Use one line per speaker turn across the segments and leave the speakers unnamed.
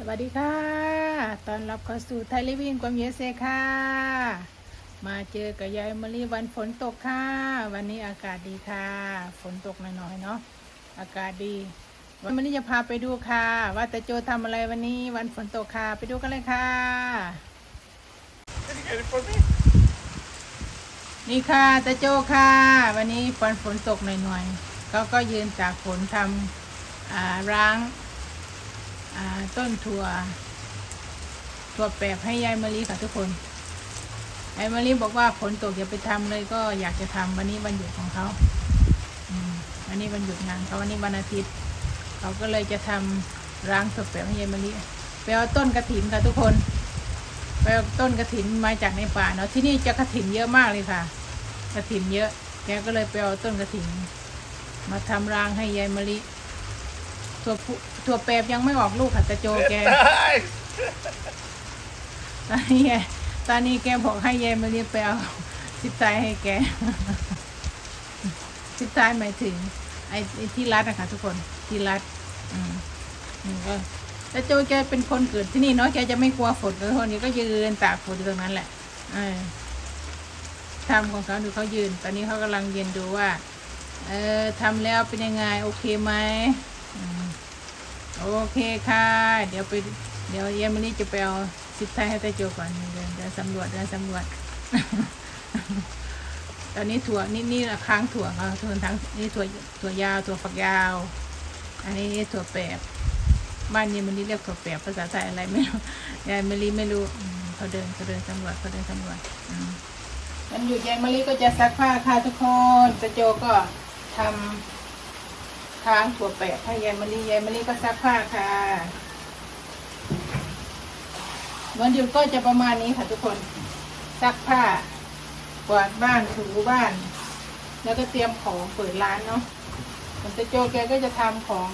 สวัสดีค่ะ ตอนรับเข้าสู่ไทยลิวิ่งความเยเซค่ะ มาเจอกับยายมะลิวันฝนตกค่ะ วันนี้อากาศดีค่ะ ฝนตกหน่อยๆเนาะ อากาศดี วันนี้จะพาไปดูค่ะ ว่าแต่โจทำอะไรวันนี้วันฝนตกค่ะ ไปดูกันเลยค่ะ นี่ค่ะตาโจค่ะ วันนี้ฝนฝนตกหน่อยๆเขาก็ยืนจากฝนทำร้าง ต้นถั่วถั่วแปบให้ยายมะลิค่ะทุกคนยายมะลิบอกว่าฝนตกอย่าไปทำเลยก็อยากจะทำวันนี้วันหยุดของเขาอันนี้วันหยุดงานเขาวันนี้วันอาทิตย์ เขาก็เลยจะทำร้างถั่วแปบให้ยายมะลิไปเอาต้นกระถินค่ะทุกคนไปเอาต้นกระถินมาจากในป่าเนาะที่นี่จะกระถินเยอะมากเลยค่ะกระถินเยอะแกก็เลยไปเอาต้นกระถินมาทำรางให้ยายมะลิถั่วพุ ถั่วแปบยังไม่ออกลูกค่ะตะโจแก ตอนนี้แกตอนนี้แกบอกให้ยายมาเรียกไปเอาซิปไตายให้แกซิปไตายหมายถึงไอ้ไอ้ที่รัดนะคะทุกคน ที่รัด อืมนี่ก็แล้วโจแกเป็นคนเกิดที่นี่เนาะแกจะไม่กลัวฝนเลยคนนี้ก็ยืนตากฝนอยู่ตรงนั้นแหละเออทำของเขาดูเขายืน ตอนนี้เขากำลังยืนดูว่า เออทำแล้วเป็นยังไง โอเคไหมอืม โอเคค่ะ เดี๋ยวไป เดี๋ยวเยมนี่จะไปเอาซิปไทยให้ตาโจก่อนเดินเดินสำรวจเดินสำรวจ ตอนนี้ถั่วนี่นี่ละค้างถั่วค่ะถั่วทั้งนี่ถั่วถั่วยาวถั่วฝักยาว อันนี้ถั่วแปบบ้านเยมนี่เรียกถั่วแปบภาษาไทยอะไรไม่รู้ยายมะลิไม่รู้เขาเดินเขาเดินสำรวจเขาเดินสำรวจอืมวันหยุดยายมะลิก็จะซักผ้าค่ะทุกคนตาโจก็ทำ ค้างถั่วแปบให้ยายมะลิยายมะลิก็ซักผ้าค่ะวันหยุดก็จะประมาณนี้ค่ะทุกคนซักผ้ากวาดบ้านถูบ้าน แล้วก็เตรียมของเปิดร้านเนาะส่วนตโจแกก็จะทำของ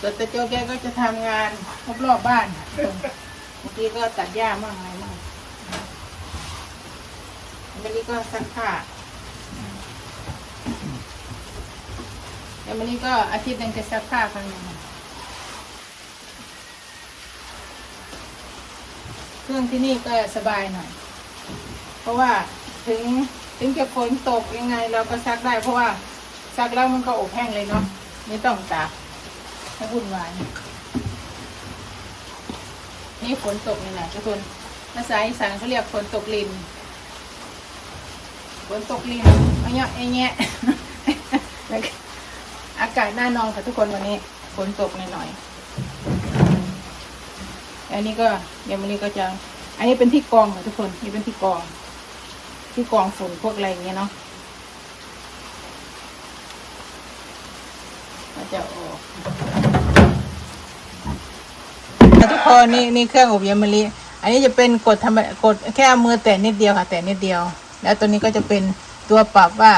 ส่วนตโจแกก็จะทำงานรอบๆบ้านค่ะทุกคนบางทีก็ตัดหญ้ามั่งอะไรมั่งอันนี้ก็ซักผ้า แล้ววันนี้ก็อาทิตย์หนึงจะซักผ้าครั้งหนึ่งเครื่องที่นี่ก็สบายหน่อย เพราะว่าถึงถึงจะฝนตกยังไง เราก็ซักได้เพราะว่าซักแล้วมันก็อบแห้งเลยเนาะไม่ต้องตากไม่วุ่นวายนี่ฝนตกนี่แหละทุกคนภาษาอีสานเขาเรียกฝนตกลินฝนตกลินเอาเงี้ยไอเงี้ย อากาศน่านอนค่ะทุกคนวันนี้ฝนตกหน่อยๆอันนี้ก็เดี๋ยวมันนี้ก็จะ อันนี้เป็นที่กองค่ะทุกคนนี่เป็นที่กอง ที่กองฝนพวกอะไรอย่างเงี้ยเนาะจะออกทุกคนนี่นี่เครื่องอบยามะลิอันนี้จะเป็นกดธรรมดากดแค่มือแตะนิดเดียวค่ะ แตะนิดเดียว แล้วตัวนี้ก็จะเป็นตัวปรับว่า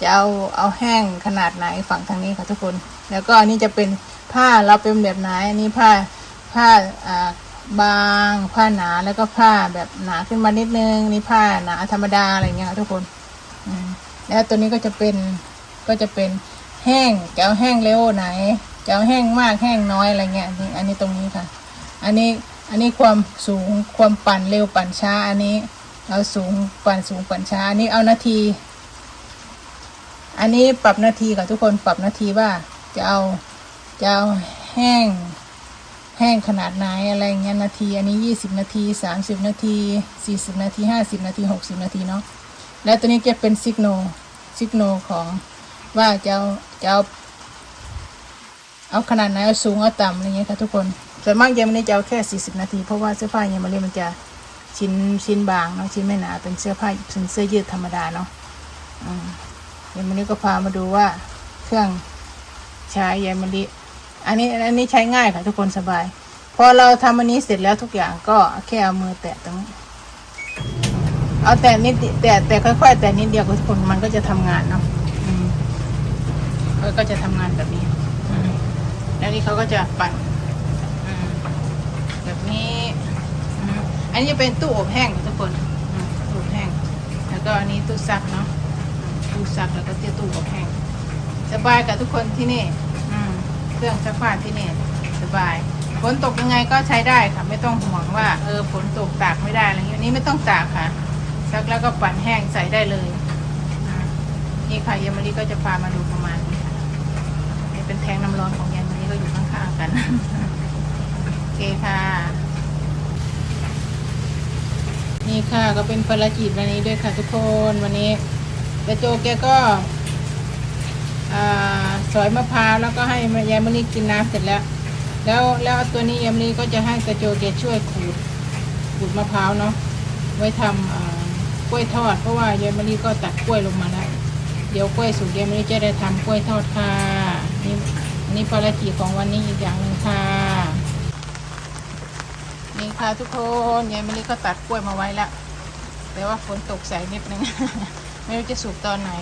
จะเอาเอาแห้งขนาดไหนฝั่งทางนี้ค่ะทุกคน แล้วก็อันนี้จะเป็นผ้าเราเป็นแบบไหนอันนี้ผ้าผ้าอ่าบางผ้าหนาแล้วก็ผ้าแบบหนาขึ้นมานิดนึงนี่ผ้าหนาธรรมดาอะไรเงี้ยค่ะทุกคนแล้วตัวนี้ก็จะเป็นก็จะเป็นแห้งจะเอาแห้งเร็วไหนจะเอาแห้งมากแห้งน้อยอะไรเงี้ยนี่อันนี้ตรงนี้ค่ะ อันนี้อันนี้ความสูงความปั่นเร็วปั่นช้าอันนี้เอาสูงปั่นสูงปั่นช้าอันนี้เอานาที อันนี้ปรับนาทีค่ะทุกคนปรับนาทีว่าจะเอาจะเอาแห้ง แห้งขนาดไหนอะไรเงี้ยนาที อันนี้ยี่สิบนาทีสามสิบนาทีสี่สิบนาทีห้าสิบนาทีหกสิบนาทีเนาะแล้วตัวนี้จะเป็นซิกโนซิกโนของว่าจะเอาจะเอาเอาขนาดไหนเอาสูงเอาต่ำอะไรเงี้ยค่ะทุกคนส่วนมากเยมันนี้จะเอาแค่สี่สิบนาที เพราะว่าเสื้อผ้าเยมันเลยมันจะชิ้นชิ้นบางเนาะชิ้นไม่หนาเป็นเสื้อผ้าเป็นเสื้อยืดธรรมดาเนาะอืม ยายมะลิก็พามาดูว่าเครื่องใช้ยายมะลิอันนี้อันนี้ใช้ง่ายค่ะทุกคนสบาย พอเราทำอันนี้เสร็จแล้วทุกอย่างก็แค่เอามือแตะตรงเอาแต่นิดแต่แต่ค่อยๆ แต่นิดเดียวทุกคนมันก็จะทำงานเนาะอืมมันก็จะทำงานแบบนี้แล้วนี่เขาก็จะปั่นแบบนี้อันนี้จะเป็นตู้อบแห้งทุกคนตู้อบแห้ง แล้วก็อันนี้ตู้ซักเนาะ ตู้ซักแล้วก็เตี้ยตู้อบแห้งสบายกับทุกคนที่นี่ อืมเครื่องซักผ้าที่นี่สบายฝนตกยังไงก็ใช้ได้ค่ะ ไม่ต้องห่วงว่า เออฝนตกตากไม่ได้อะไรเงี้ยอันนี้ไม่ต้องตากค่ะซักแล้วก็ปั่นแห้งใส่ได้เลยนี่ค่ะเยามะลิก็จะพามาดูประมาณนี้ค่ะนี่เป็นแทงน้ำร้อนของเยามะลิก็อยู่ข้างๆกันโอเคค่ะ นี่ค่ะก็เป็นภารกิจวันนี้ด้วยค่ะทุกคนวันนี้ แต่โจแกก็สอยมะพร้าวแล้วก็ให้ยายมะลิกินน้ำเสร็จแล้ว แล้วแล้วตัวนี้ยายมะลิก็จะให้ตะโจแกช่วยขูดขูดมะพร้าวเนาะไว้ทำกล้วยทอด เพราะว่ายายมะลิก็ตัดกล้วยลงมาแล้วเดี๋ยวกล้วยสุกยายมะลิจะได้ทำกล้วยทอดค่ะนี่นี่ภารกิจของวันนี้อีกอย่างหนึ่งค่ะนี่ค่ะทุกคนยายมะลิก็ตัดกล้วยมาไว้แล้วแต่ว่าฝนตกใส่นิดนึง ไม่รู้จะสุกตอนไหน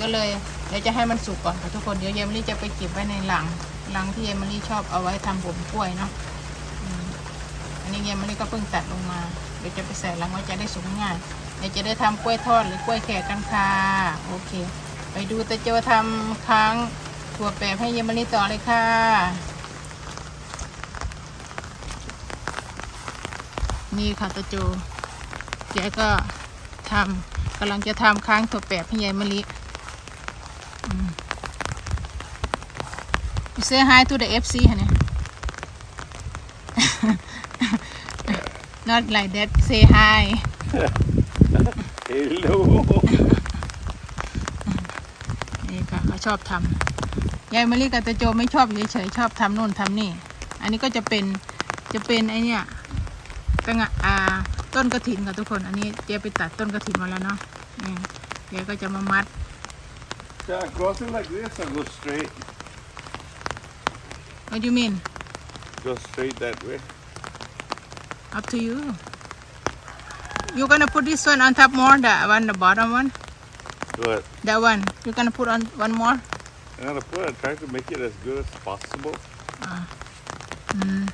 ก็เลยเดี๋ยวจะให้มันสุกก่อนค่ะทุกคนเดี๋ยวยายมะลิจะไปเก็บไว้ในหลังหลังที่ยายมะลิชอบเอาไว้ทำบ่มกล้วยเนาะอันนี้ยายมะลิก็เพิ่งตัดลงมาเดี๋ยวจะไปใส่หลังไว้จะได้สุกง่ายเดี๋ยวจะได้ทำกล้วยทอดหรือกล้วยแขกกันค่ะโอเค ไปดูตะโจทำค้างถั่วแปบให้ยายมะลิต่อเลยค่ะนี่ค่ะตะโจแกก็ทำ กำลังจะทำค้างถั่วแปบให้ยายมะลิอืม You say hi to the FC ฮะเนี่ย Not like that say hi
Hello.
นี่ค่ะเขาชอบทำยายมะลิกับตะโจไม่ชอบเฉยๆชอบทำโน่นทำนี่ อันนี้ก็จะเป็นจะเป็นไอเนี่ยกระงะอ่า ต้นกระถินค่ะทุกคน อันนี้เจ๊ไปตัดต้นกระถินมาแล้วเนาะนี่เจ๊ก็จะมามัด
Should I cross it like this or go straight?
What do you mean
Go straight that way.
up to you you gonna put this one on top more the one the bottom one
What?
that one you gonna put on one more
I'm gonna put. I try to make it as good as possible.
อืม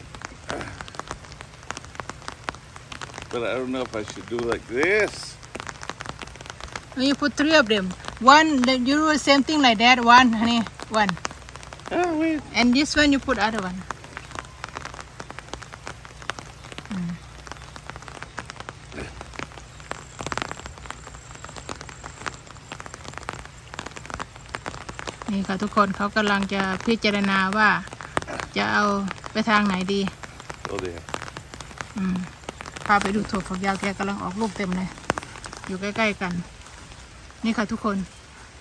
But I don't know if I should do like this.
When you put three of them one the, you do the same thing like that one honey one
Oh wait.
and this one you put other one อืมนี่ค่ะทุกคนเขากำลังจะพิจารณาว่าจะเอาไปทางไหนดี
Oh there.
อืม พาไปดูถั่วฝักยาวแกกำลังออกลูกเต็มเลย อยู่ใกล้ๆกัน นี่ค่ะทุกคน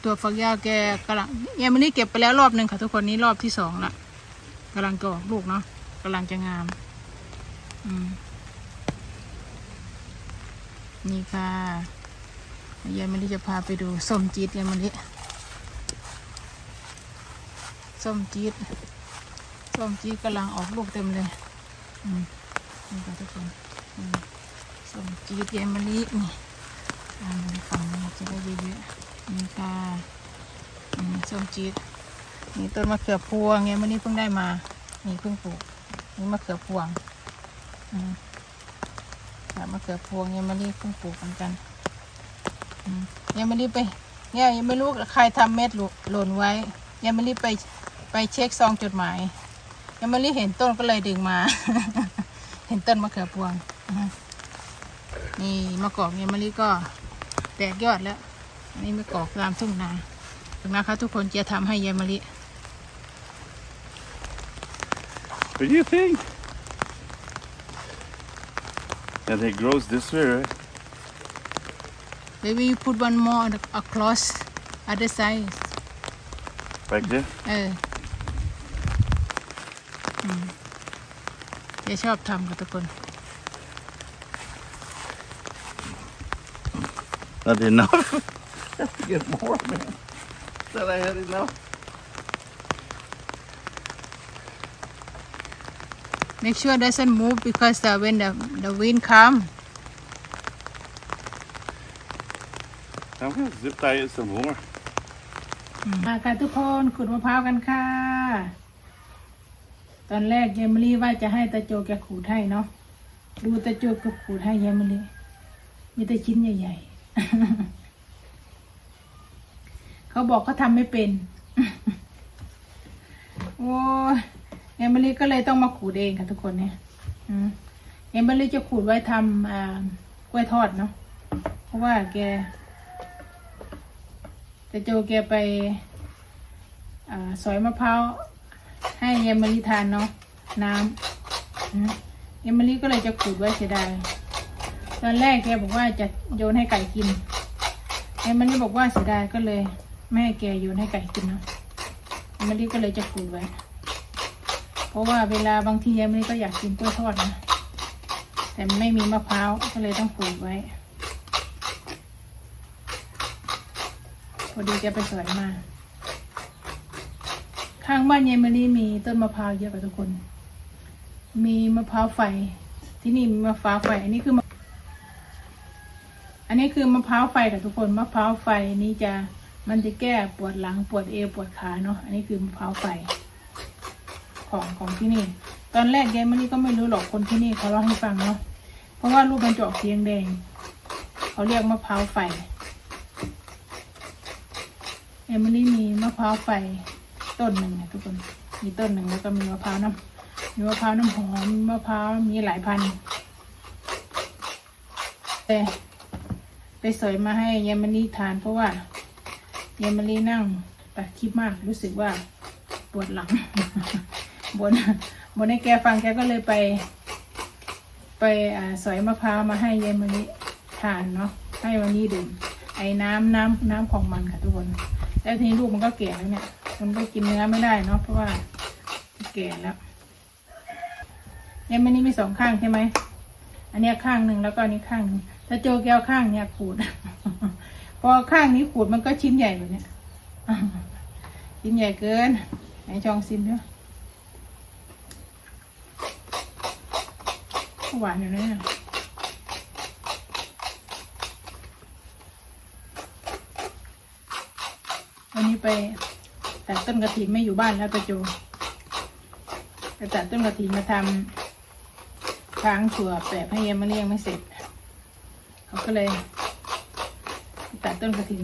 ถั่วฝักยาวแกกำลังเนี่ยมันนี่เก็บไปแล้วรอบหนึ่งค่ะ ทุกคนนี้รอบที่สองละกำลังจะออกลูกเนาะกำลังจะงาม อืมนี่ค่ะยายมะลิจะพาไปดูส้มจี๊ดยายมะลิส้มจี๊ดส้มจี๊ดกำลังออกลูกเต็มเลย อืมนี่ค่ะทุกคน ส้มจีดเยายมะลินี่อ่ามันฝั่งนี้จะได้เยอะๆนี่ค่ะส้มจีดนี่ต้นมะเขือพวงเยายมะลิเพิ่งได้มา นี่เพิ่งปลูก นี่มะเขือพวงอืมค่ะมะเขือพวงเยายมะลิเพิ่งปลูกเหมือนกันอืมเยายมะลิไป เนี่ยยังไม่รู้ใครทำเม็ดหล่นไว้เยายมะลิไปไปเช็คซองจดหมาย ยังไม่ได้เห็นต้นก็เลยดึงมา เห็นต้นมะเขือพวง นี่มะกอกเนี่ยมะลิก็แตกยอดแล้ว อันนี้มะกอกตามทุ่งนาถึงนะคะทุกคนจะทำให้ยายมะลิ
What do you think? And it grows this way, right?
maybe you put one more across other side
Like this?
เอออืมเดี๋ยวชอบทำค่ะทุกคน
Not enough. Have to get more, man. Thought I had enough.
make sure doesn't move because the, when the the wind come
I'm gonna zip tie it some more.
มาค่ะทุกคนขุดมะพร้าวกันค่ะ ตอนแรกเยายมะลีว่าจะให้ตาโจแกขูดให้เนาะดูตาโจแกขูดให้เยายมะลีมีแต่ชิ้นใหญ่ๆ เขาบอกเขาทำไม่เป็น โอ้ยเอมิลี่ก็เลยต้องมาขูดเองค่ะทุกคนเนี่ยเอมิลี่จะขูดไว้ทำกล้วยทอดเนาะ เพราะว่าแกจะโจแกไปอสอยมะพร้าวให้เอมิลี่ทานเนาะน้ำเอมิลี่ก็เลยจะขูดไว้เสียดาย ตอนแรกแกบอกว่าจะโยนให้ไก่กินเอมิลี่บอกว่าเสียดายก็เลยไม่ให้แกโยนให้ไก่กินเนาะเอมิลี่ก็เลยจะขูดไว้ เพราะว่าเวลาบางทียายไม่ก็อยากกินกล้วยทอดนะ แต่ไม่มีมะพร้าวก็เลยต้องปลูไว้ พอดีแกไปสวยมาข้างบ้านยายมะลิมีต้นมะพร้าวเยอะกว่าทุกคน มีมะพร้าวไฟ ที่นี่มีมะพร้าวไฟ อันนี้คือ นี้คือมะพร้าวไฟกับทุกคนมะพร้าวไฟนี้จะมันจะแก้ปวดหลังปวดเอวปวดขาเนาะอันนี้คือมะพร้าวไฟ ของของที่นี่ ตอนแรกยายมะลิก็ไม่รู้หรอกคนที่นี่เขาเล่าให้ฟังเนาะเพราะว่ารูปมันจออกสีแดงเขาเรียกมะพร้าวไฟยายมะลิมีมะพร้าวไฟต้นหนึ่งนะทุกคนมีต้นหนึ่งแล้วก็มีมะพร้าวน้ำมีมะพร้าวน้ำหอมมะพร้าวมีหลายพันธุ์แต่ ไปสอยมาให้ยายมะลิทานเพราะว่ายายมะลินั่งตัดคลิปมากรู้สึกว่าปวดหลังบนบนให้แกฟังแกก็เลยไป ไปอ่าสอยมะพร้าวมาให้ยายมะลิทานเนาะให้วันนี้ดื่มไอ้น้ำน้ำน้ำของมันค่ะทุกคนแล้วทีนี้ลูกมันก็แก่แล้วเนี่ยมันก็กินเนื้อไม่ได้เนาะเพราะว่าแก่แล้วยายมะลิมีสองข้างใช่ไหมอันนี้ข้างหนึ่งแล้วก็อันนี้ข้างหนึ่ง ถ้าโจแก้วข้างเนี้ยขูด พอข้างนี้ขูดมันก็ชิ้นใหญ่แบบเนี้ยชิ้นใหญ่เกินไหนจองซิมด้วยหวานอยู่นะเนี่ยวันนี้ไปตัดต้นกระถินไม่อยู่บ้านแล้วตะโจไปตัดต้นกระถินมาทำค้างถั่วแปบให้เยมมาเลี้ยงไม่เสร็จ เขาก็เลยตัดต้นกระถิน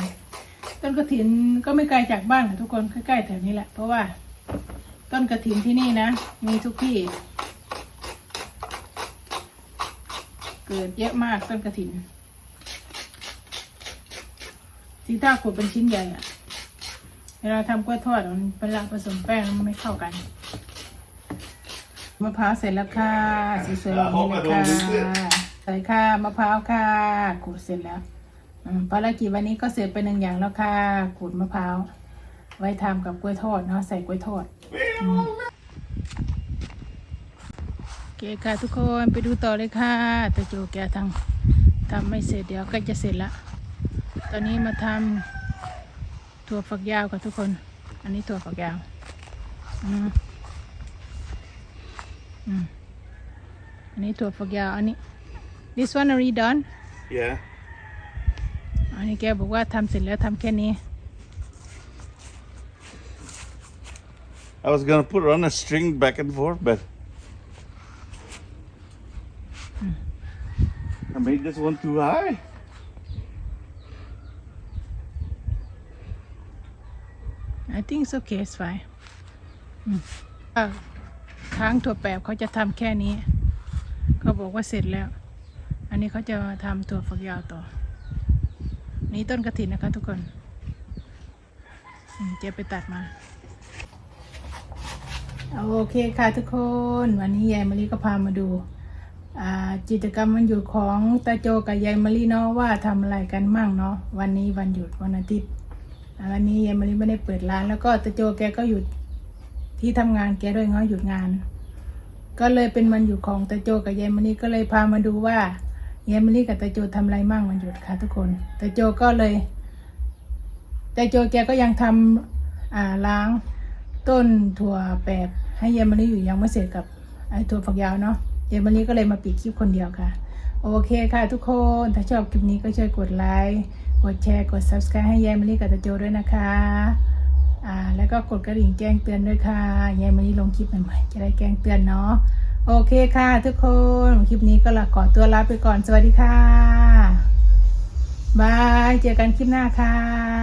ต้นกระถินก็ไม่ไกลจากบ้านค่ะทุกคนใกล้ๆแถวนี้แหละ เพราะว่า ต้นกระถินที่นี่นะ มีทุกที่ เกิดเยอะมากต้นกระถินที่ถ้าขูดเป็นชิ้นใหญ่อะเวลาทำกล้วยทอดมันเป็นละผสมแป้งมันไม่เข้ากันมะพร้าวเสร็จแล้วค่ะสวยๆแบบนี้เลยค่ะ ส่ค่ะมะพร้าวค่ะขูดเสร็จแล้วภารกิจวันนี้ก็เสร็จไปหนึ่งอย่างแล้วค่ะขูดมะพร้าวไว้ทำกับกล้วยทอดเนาะใส่กล้วยทอดโอเคค่ะทุกคนไปดูต่อเลยค่ะแต่โจแกทำทำไม่เสร็จเดี๋ยวก็จะเสร็จละตอนนี้มาทำถั่วฝักยาวค่ะทุกคน อันนี้ถั่วฝักยาวอืมอืมอันนี้ถั่วฝักยาวอันนี้ this one already done
Yeah.
อันนี้แกบอกว่าทำเสร็จแล้วทำแค่นี้
I was gonna put on a string back and forth, but I made this one too high.
I think it's okay it's fine อืมอ่ะค้างถั่วแปบเขาจะทำแค่นี้ เขาบอกว่าเสร็จแล้ว อั นนี้เขาจะทำถั่วฝักยาวต่อ นี่ต้นกระถินนะคะทุกคนเจ๊ไปตัดมา โอเคค่ะทุกคน วันนี้ยายมะลิก็พามาดูอ่ากิจกรรมวันหยุดของตาโจกับยายมะลิเนาะว่าทำอะไรกันมั่งเนาะวันนี้วันหยุดวันอาทิตย์วันนี้ยายมะลิไม่ได้เปิดร้าน แล้วก็ตาโจแกก็หยุดที่ทำงานแกด้วยเนาะหยุดงาน ก็เลยเป็นวันหยุดของตาโจกับยายมะลิก็เลยพามาดูว่า ยายมะลิกับตาโจทำอะไรมั่งวันหยุดค่ะทุกคนตาโจก็เลยตาโจแกก็ยังทำอ่าล้างต้นถั่วแปบให้ยายมะลิอยู่ยังไม่เสร็จกับไอ้ถั่วฝักยาวเนาะยายมะลิก็เลยมาปิดคลิปคนเดียวค่ะ โอเคค่ะทุกคนถ้าชอบคลิปนี้ก็ช่วยกดไลค์กดแชร์กด subscribe ให้ยายมะลิกับตาโจด้วยนะคะอ่าแล้วก็กดกระดิ่งแจ้งเตือนด้วยค่ะยายมะลิลงคลิปใหม่ๆจะได้แจ้งเตือนเนาะ โอเคค่ะ ทุกคน คลิปนี้ก็ละขอตัวลาไปก่อน สวัสดีค่ะ บาย เจอกันคลิปหน้าค่ะ